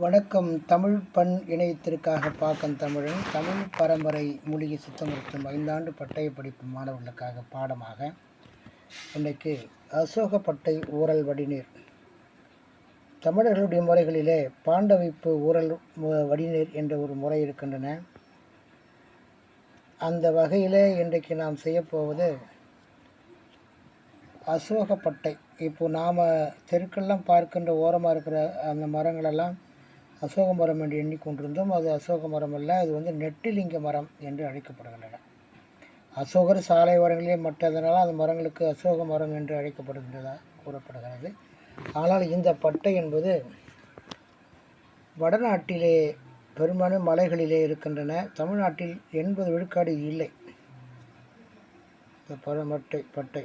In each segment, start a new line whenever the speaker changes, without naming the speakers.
வணக்கம். தமிழ் பண் இணையத்திற்காக பாக்கம் தமிழன். தமிழ் பரம்பரை மூலிகை சுத்தமருத்துவம் ஐந்தாண்டு பட்டய படிப்பு மாணவர்களுக்காக பாடமாக இன்றைக்கு அசோகப்பட்டை ஊரல் வடிநீர். தமிழர்களுடைய முறைகளிலே பாண்டவைப்பு ஊரல் வடிநீர் என்ற ஒரு முறை இருக்கின்றன. அந்த வகையிலே இன்றைக்கு நாம் செய்யப்போவது அசோகப்பட்டை. இப்போ நாம் தெருக்கெல்லாம் பார்க்கின்ற ஓரமாக இருக்கிற அந்த மரங்களெல்லாம் அசோக மரம் என்று எண்ணிக்கொண்டிருந்தோம். அது அசோக மரம் அல்ல அது வந்து நெட்டிலிங்க மரம் என்று அழைக்கப்படுகின்றன. அசோகர் சாலை ஓரங்களிலே மற்றதனால் அந்த மரங்களுக்கு அசோக மரம் என்று அழைக்கப்படுகின்றதாக கூறப்படுகிறது. ஆனால் இந்த பட்டை என்பது வடநாட்டிலே பெரும்பாலும் மலைகளிலே இருக்கின்றன. தமிழ்நாட்டில் எண்பது விழுக்காடு இல்லை. இந்த பழமட்டை பட்டை.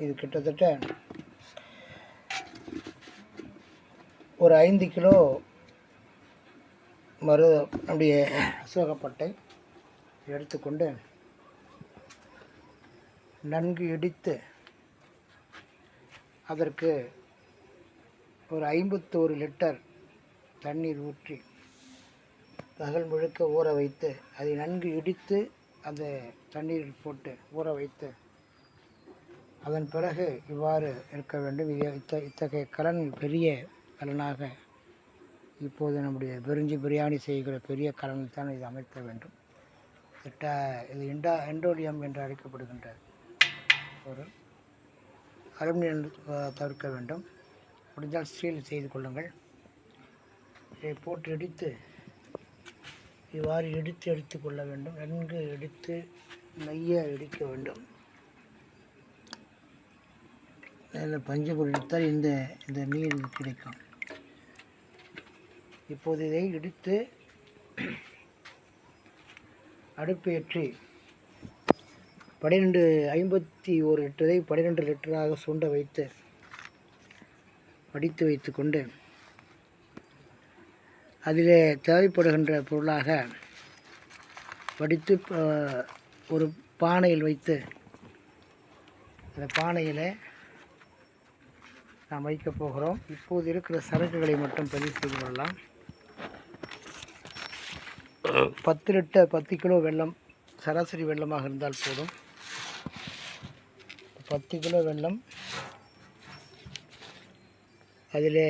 இது கிட்டத்தட்ட ஒரு ஐந்து கிலோ மரு நம்முடைய அசோகப்பட்டை எடுத்துக்கொண்டு நன்கு இடித்து அதற்கு ஒரு ஐம்பத்தோரு லிட்டர் தண்ணீர் ஊற்றி பகல் முழுக்க ஊற வைத்து அதை நன்கு இடித்து அந்த தண்ணீரில் போட்டு ஊற வைத்து அதன் பிறகு இவ்வாறு இருக்க வேண்டும். இது இத்த இத்தகைய கலன் பெரிய கலனாக இப்போது நம்முடைய பிரிஞ்சி பிரியாணி செய்கிற பெரிய கலனில் தான் இது அமைக்க வேண்டும். இட்ட இது இண்டா எண்டோலியம் என்று அழைக்கப்படுகின்ற ஒரு அலுமினியம் தவிர்க்க வேண்டும். முடிந்தால் ஸ்டீல் செய்து கொள்ளுங்கள். இதை போட்டு இடித்து இவ்வாறு இடித்து எடுத்து கொள்ள வேண்டும். நன்கு இடித்து நெய்யை இடிக்க வேண்டும். அதில் பஞ்சப்பொருள் எடுத்தால் இந்த இந்த நீர் கிடைக்கும். இப்போது இதை இடித்து அடுப்பேற்றி பன்னிரெண்டு ஐம்பத்தி ஒரு லிட்டரை பன்னிரெண்டு லிட்டராக சுண்ட வைத்து வடித்து வைத்துக்கொண்டு அதிலே தேவைப்படுகின்ற பொருளாக வடித்து ஒரு பானையில் வைத்து அந்த பானையில் நாம் வைக்கப் போகிறோம். இப்போது இருக்கிற சரக்குகளை மட்டும் பதிவு செய்து கொள்ளலாம். பத்து லிட்டர் பத்து கிலோ வெள்ளம் சராசரி வெள்ளமாக இருந்தால் போதும். பத்து கிலோ வெள்ளம் அதிலே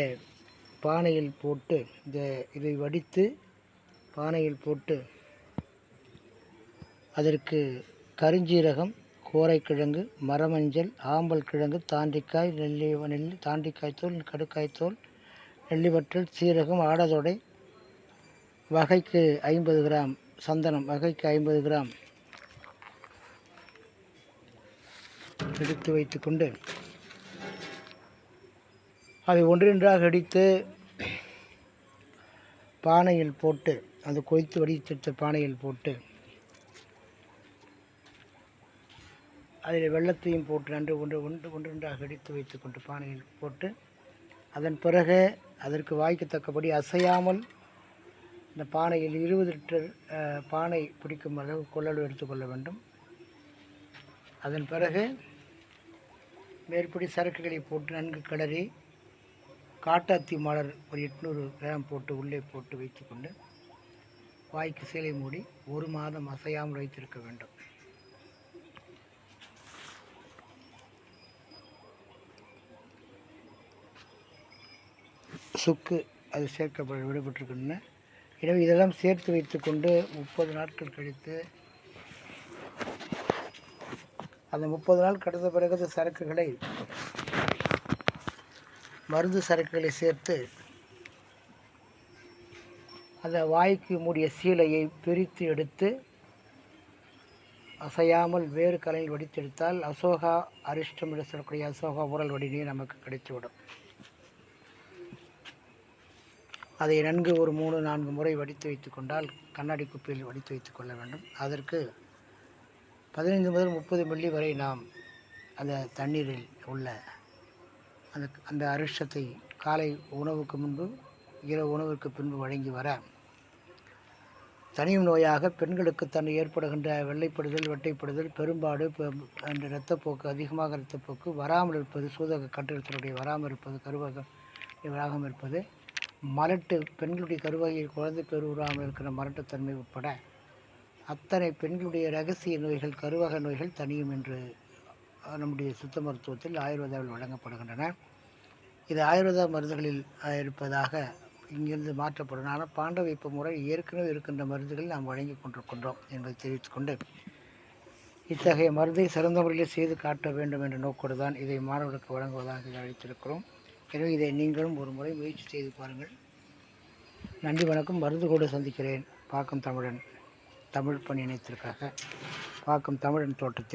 பானையில் போட்டு இந்த இதை வடித்து பானையில் போட்டு அதற்கு கருஞ்சீரகம் கோரைக்கிழங்கு மரமஞ்சள் ஆம்பல் கிழங்கு தாண்டிக்காய் நெல்லி நெல் தாண்டிக்காய் தூள் கடுக்காய் நெல்லிவற்றல் சீரகம் ஆடதொடை வகைக்கு ஐம்பது கிராம் சந்தனம் வகைக்கு ஐம்பது கிராம். எடுத்து வைத்துக்கொண்டு அதை ஒன்றின்றாக அடித்து பானையில் போட்டு அது கொதித்து வடித்த பானையில் போட்டு அதில் வெள்ளத்தையும் போட்டு நன்று ஒன்று ஒன்று ஒன்றொன்றாக அடித்து வைத்துக்கொண்டு பானையில் போட்டு அதன் பிறகு அதற்கு வாய்க்கத்தக்கபடி அசையாமல் இந்த பானையில் இருபது லிட்டர் பானை பிடிக்கும் அளவு கொள்ளளவு எடுத்துக்கொள்ள வேண்டும். அதன் பிறகு மேற்படி சரக்குகளை போட்டு நன்கு கிளறி காட்டாத்தி மலர் ஒரு எட்நூறு கிராம் போட்டு உள்ளே போட்டு வைத்துக்கொண்டு வாய்க்கு சேலை மூடி ஒரு மாதம் அசையாமல் வைத்திருக்க வேண்டும். சுக்கு அது சேர்க்கப்பட விடுபட்டிருக்குன்னு எனவே இதெல்லாம் சேர்த்து வைத்துக்கொண்டு முப்பது நாட்கள் கழித்து அந்த முப்பது நாள் கடந்த பிறகு அந்த சரக்குகளை மருந்து சரக்குகளை சேர்த்து அந்த வாய்க்கு மூடிய சீலையை பிரித்து எடுத்து அசையாமல் வேறு கலையில் வடித்தெடுத்தால் அசோகா அரிஷ்டம் என்று சொல்லக்கூடிய அசோகா உரல் வடிநீர் நமக்கு கிடைத்துவிடும். அதை நன்கு ஒரு மூணு நான்கு முறை வடித்து வைத்து கொண்டால் கண்ணாடி குப்பையில் வடித்து வைத்து கொள்ள வேண்டும். அதற்கு பதினைந்து முதல் முப்பது மில்லி வரை நாம் அந்த தண்ணீரில் உள்ள அந்த அந்த அரிஷ்டத்தை காலை உணவுக்கு முன்பு இரவு உணவுக்கு பின்பு வழங்கி வர தனியும் நோயாக பெண்களுக்கு தன்னை ஏற்படுகின்ற வெள்ளைப்படுதல் வெட்டைப்படுதல் பெரும்பாடு பெ- என்ற இரத்தப்போக்கு அதிகமாக இரத்தப்போக்கு வராமல் இருப்பது சூதக கட்டிடத்தினுடைய வராமல் இருப்பது கருவகம் வராமல் இருப்பது மலட்டு பெண்களுடைய கருவகையில் குழந்தை பேர் இருக்கிற மலட்டுத்தன்மை உட்பட அத்தனை பெண்களுடைய ரகசிய நோய்கள் கருவக நோய்கள் தனியும் என்று நம்முடைய சித்த மருத்துவத்தில் ஆயுர்வேதாவில் வழங்கப்படுகின்றன. இது ஆயுர்வேத மருந்துகளில் இருப்பதாக இங்கிருந்து மாற்றப்படும். ஆனால் பாண்ட வைப்பு முறை ஏற்கனவே இருக்கின்ற மருந்துகள் நாம் வழங்கி கொண்டிருக்கின்றோம் என்பதை தெரிவித்துக்கொண்டு இத்தகைய மருந்தை சிறந்த முறையில் செய்து காட்ட வேண்டும் என்ற நோக்கோடு தான் இதை மாணவர்களுக்கு வழங்குவதாக அழைத்திருக்கிறோம். எனவே இதை நீங்களும் ஒரு முறை முயற்சி செய்து பாருங்கள். நன்றி வணக்கம். மருந்து கூட சந்திக்கிறேன். பாக்கம் தமிழன். தமிழ் பணி இணையத்திற்காக பாக்கம் தமிழன் தோட்டத்தில்.